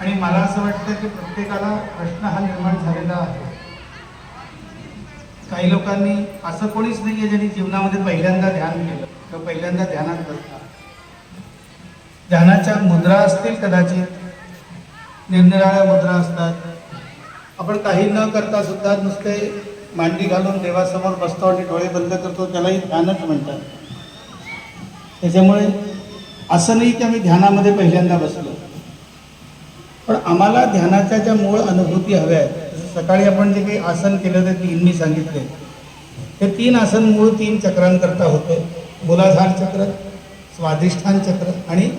आणि मला असं वाटतं की प्रत्येकाला प्रश्न हा निर्माण झालेला आहे. काही लोकांनी असं कोणीच नाही आहे ज्यांनी जीवनामध्ये पहिल्यांदा ध्यान केलं. किंवा पहिल्यांदा ध्यानात बसला ध्यानाच्या मुद्रा असतील कदाचित. निरनिराळ्या मुद्रा असतात. आपण काही न करता सुद्धा नुसते मांडी घालून देवासमोर बसतो आणि डोळे बंद करतो त्यालाही ध्यानच म्हणतात. त्याच्यामुळे असं नाही की आम्ही ध्यानामध्ये पहिल्यांदा बसलो. पण आम्हाला ध्यानाच्या ज्या मूळ अनुभूती हव्या आहेत सकाळी आपण जे काही आसन केलं ते तीन मी सांगितले. ते तीन आसन मूळ तीन चक्रांकरता होते. मूलाधार चक्र स्वाधिष्ठान चक्र आणि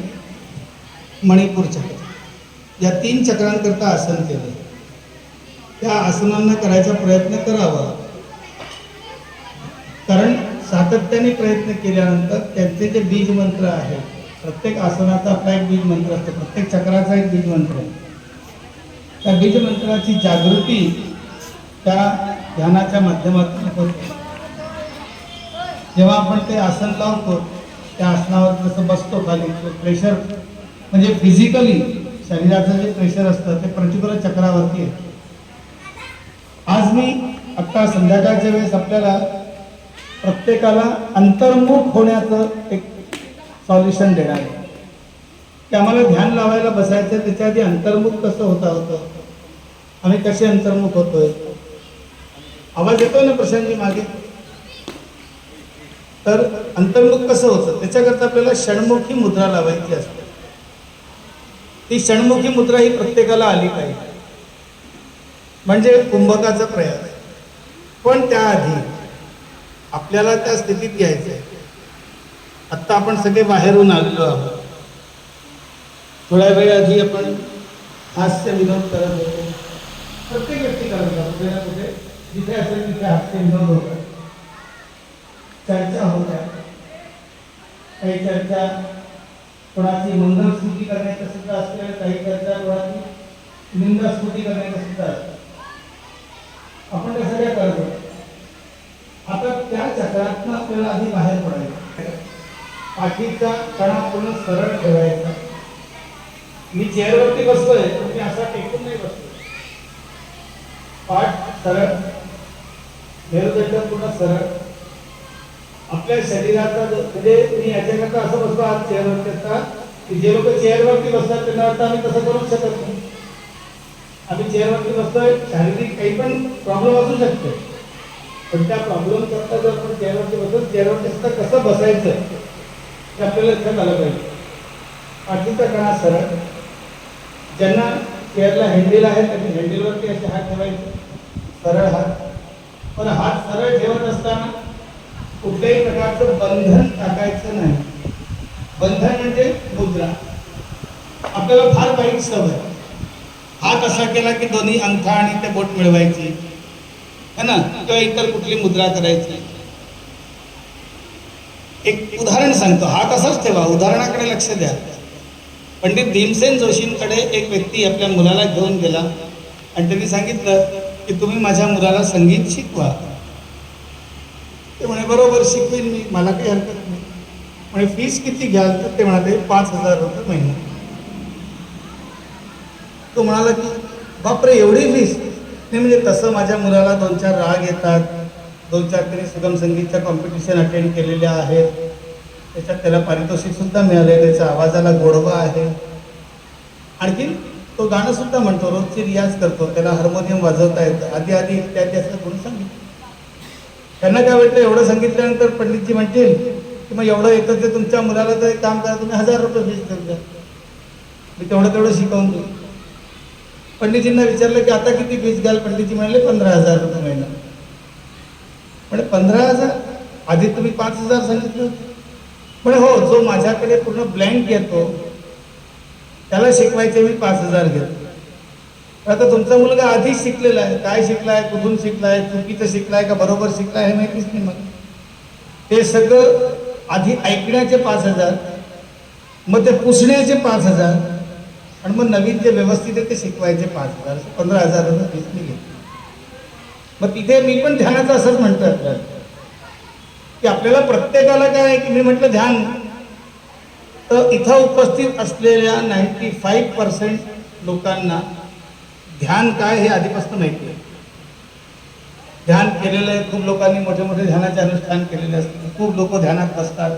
मणिपूर चक्र. या तीन चक्रांकरता आसन केले. त्या आसनांना करायचा प्रयत्न करावा. कारण सातत्याने प्रयत्न केल्यानंतर त्यांचे जे बीज मंत्र आहेत प्रत्येक आसनाचा आपला एक बीज मंत्र असतो. प्रत्येक चक्राचा एक बीज मंत्र. आहे त्या बीज मंत्राची जागृती त्या ध्यानाच्या माध्यमातून होते. जेव्हा आपण ते आसन लावतो त्या आसनावर जसं बसतो खाली प्रेशर म्हणजे फिजिकली शरीराचं जे प्रेशर असतं ते पर्टिक्युलर चक्रावरती आहे आज मी आत्ता संध्याकाळच्या वेळेस आपल्याला प्रत्येकाला अंतर्मुख होण्याचं एक सॉल्युशन देणार आहे. की आम्हाला ध्यान लावायला बसायचं त्याच्या आधी अंतर्मुख कसं होता होतं? आम्ही कसे अंतर्मुख होतोय? आवाज येतोय ना प्रशांतजी मागे? तर अंतर्मुख कसं होतं? त्याच्याकरता आपल्याला षण्मुखी मुद्रा लावायची असते. ती षणमुखी मुद्रा ही प्रत्येकाला आली पाहिजे. म्हणजे कुंभकाचा प्रयास. पण त्याआधी आपल्याला त्या स्थितीत यायचं आहे आत्ता आपण सगळे बाहेरून आलेलो आहोत. थोड्या वेळ आधी आपण हास्य विनोद करत होतो. प्रत्येक व्यक्ती करत होता कुठे ना कुठे जिथे असेल तिथे हास्य विनोद होत. चर्चा होत्या काही चर्चा कोणाची मंगलस्तुती करण्याचं सुद्धा असते काही चर्चा कोणाची निंदास्तुती करण्याचं सुद्धा असतं. आपण त्या सगळ्या करत. होतो आता त्या चक्रातनं आपल्याला आधी बाहेर पाठीचा कणा पूर्ण सरळ ठेवायचा. मी चेअरवरती बसलोय पण मी असा टेकून नाही बसलो पाठ सरळ मेरुदंड पूर्ण सरळ. आपल्या शरीराचा म्हणजे मी याच्याकरता असं बसलो आज चेअरवरती असता की जे लोक चेअरवरती बसतात त्यांना वाटतं आम्ही तसं करूच शकत नाही. आम्ही चेअरवरती बसतोय शारीरिक काही पण प्रॉब्लेम असू शकतो पण त्या प्रॉब्लेम करता जर आपण चेअरवरती बसतो चेअरवरती असता कसं बसायचं? हे आपल्याला लक्षात आलं पाहिजे. पाठीचा कणा सरळ. ज्यांना चेअरला हँडल आहे त्यांनी हँडलवरती असे हात ठेवायचे. सरळ हात. पण हात सरळ ठेवत असताना कुठल्याही प्रकारचं बंधन टाकायचं नाही. बंधन म्हणजे मुद्रा. आपल्याला फार वाईट सवय. हात असा केला की दोन्ही अंगठा आणि ते बोट मिळवायची. है ना? किंवा इतर कुठली मुद्रा करायची. एक उदाहरण सांगतो. हा तसाच ठेवा. उदाहरणाकडे लक्ष द्या. पंडित भीमसेन जोशींकडे एक व्यक्ती आपल्या मुलाला घेऊन गेला आणि त्यांनी सांगितलं की तुम्ही माझ्या मुलाला संगीत शिकवा. ते म्हणे बरोबर शिकवीन मी. मला काही हरकत नाही. म्हणे फीस किती घ्याल? तर ते म्हणाले पाच हजार रुपये महिना. तो म्हणाला की बापरे एवढी फीस. नाही म्हणजे तसं माझ्या मुलाला दोन चार राग येतात. दोन चार तरी सुगम संगीतच्या कॉम्पिटिशन अटेंड केलेल्या आहेत. त्याच्यात त्याला पारितोषिकसुद्धा मिळालं मिळाले त्याच्या आवाजाला गोडवा आहे. आणखी तो गाणंसुद्धा म्हणतो रोजची रियाज करतो त्याला हार्मोनियम वाजवता येतं. आधी आधी त्या त्याचं गुण सांगितलं त्यांना काय वाटलं एवढं सांगितल्यानंतर पंडितजी म्हणतील की मग एवढं येतं ते तुमच्या मुलाला तर काम करा तुम्ही हजार रुपये फीस देऊन द्या. मी तेवढं तेवढं शिकवून देऊ पंडितजींना विचारलं की आता किती फीस घ्याल? पंडितजी म्हणाले पंधरा हजार रुपये महिना. म्हणजे पंधरा हजार? आधी तुम्ही पाच हजार सांगितलं होते. म्हणे हो जो माझ्याकडे पूर्ण ब्लँक येतो त्याला शिकवायचे मी पाच हजार घेतो. आता तुमचा मुलगा आधीच शिकलेला आहे. काय शिकलाय कुठून शिकलाय चुकीचं शिकलाय का? बरोबर शिकलाय हे माहितीच नाही मग ते सगळं आधी ऐकण्याचे पाच हजार मग ते पुसण्याचे पाच हजार आणि मग नवीन जे व्यवस्थित आहे ते शिकवायचे पाच हजार. पंधरा हजार रुपये मी घेतो मग तिथे मी पण ध्यानाचं असंच म्हणतो की आपल्याला प्रत्येकाला काय आहे की मी म्हटलं ध्यान? तर इथं उपस्थित असलेल्या नाईन्टी फाईव्ह पर्सेंट लोकांना ध्यान काय हे आधीपासून माहिती आहे. ध्यान केलेलं आहे खूप लोकांनी मोठे मोठे ध्यानाचे अनुष्ठान केलेले असतात. खूप लोक ध्यानात बसतात.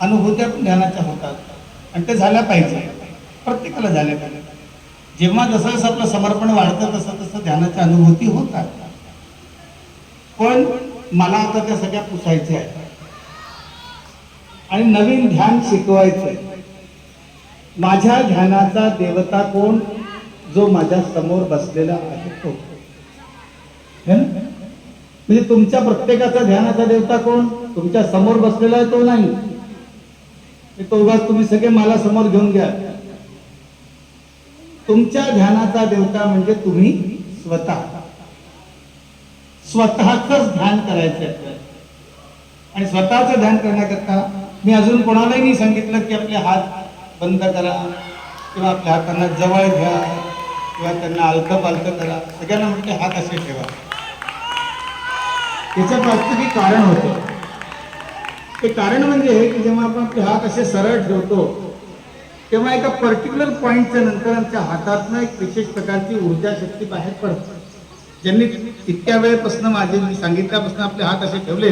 अनुभूत्या पण ध्यानाच्या होतात. आणि ते झाल्या पाहिजे. प्रत्येकाला झाल्या पाहिजे. जेव्हा जसं जसं आपलं समर्पण वाढतं तसं तसं ध्यानाच्या अनुभूती होतात. पण मला आता त्या सगळ्या पुसायच्या आहेत. आणि नवीन ध्यान शिकवायचं आहे माझ्या ध्यानाचा देवता कोण? जो माझ्यासमोर बसलेला आहे तो. म्हणजे तुमच्या प्रत्येकाचा ध्यानाचा देवता कोण? तुमच्यासमोर बसलेला आहे तो नाही. तो उगाच तुम्ही सगळे मला समोर घेऊन घ्या. तुमच्या ध्यानाचा देवता म्हणजे तुम्ही स्वतः. स्वतःच ध्यान करायचं आणि स्वतःच ध्यान करण्याकरता मी अजून कोणालाही नाही सांगितलं की आपले हात बंद करा किंवा आपल्या हातांना जवळ घ्या किंवा त्यांना अलकं पालकं करा. सगळ्यांना म्हटले हात असे ठेवा. त्याचं वास्तविक कारण होतं. ते कारण म्हणजे हे की जेव्हा आपण आपले हात असे सरळ ठेवतो तेव्हा एका पर्टिक्युलर पॉईंटच्या नंतर आमच्या हातातनं एक विशेष प्रकारची ऊर्जा शक्ती बाहेर पडते ज्यांनी इतक्या वेळेपासून माझे मी सांगितल्यापासून आपले हात असे ठेवले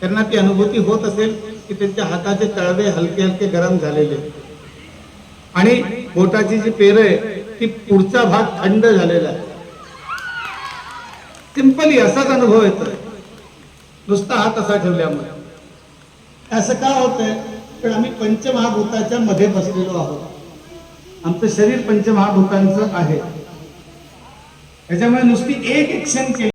त्यांना ती अनुभूती होत असेल की त्यांच्या हाताचे तळवे हलके हलके गरम झालेले. आणि बोटाची जी पेर आहे ती पुढचा भाग थंड झालेला आहे. सिंपली असाच अनुभव येतो नुसता हात असा ठेवल्यामुळे. असं का होतंय? पण आम्ही पंचमहाभूताच्या मध्ये बसलेलो आहोत. आमचं शरीर पंचमहाभूतांचं आहे. त्याच्यामुळे नुसती एक एक्शन केली.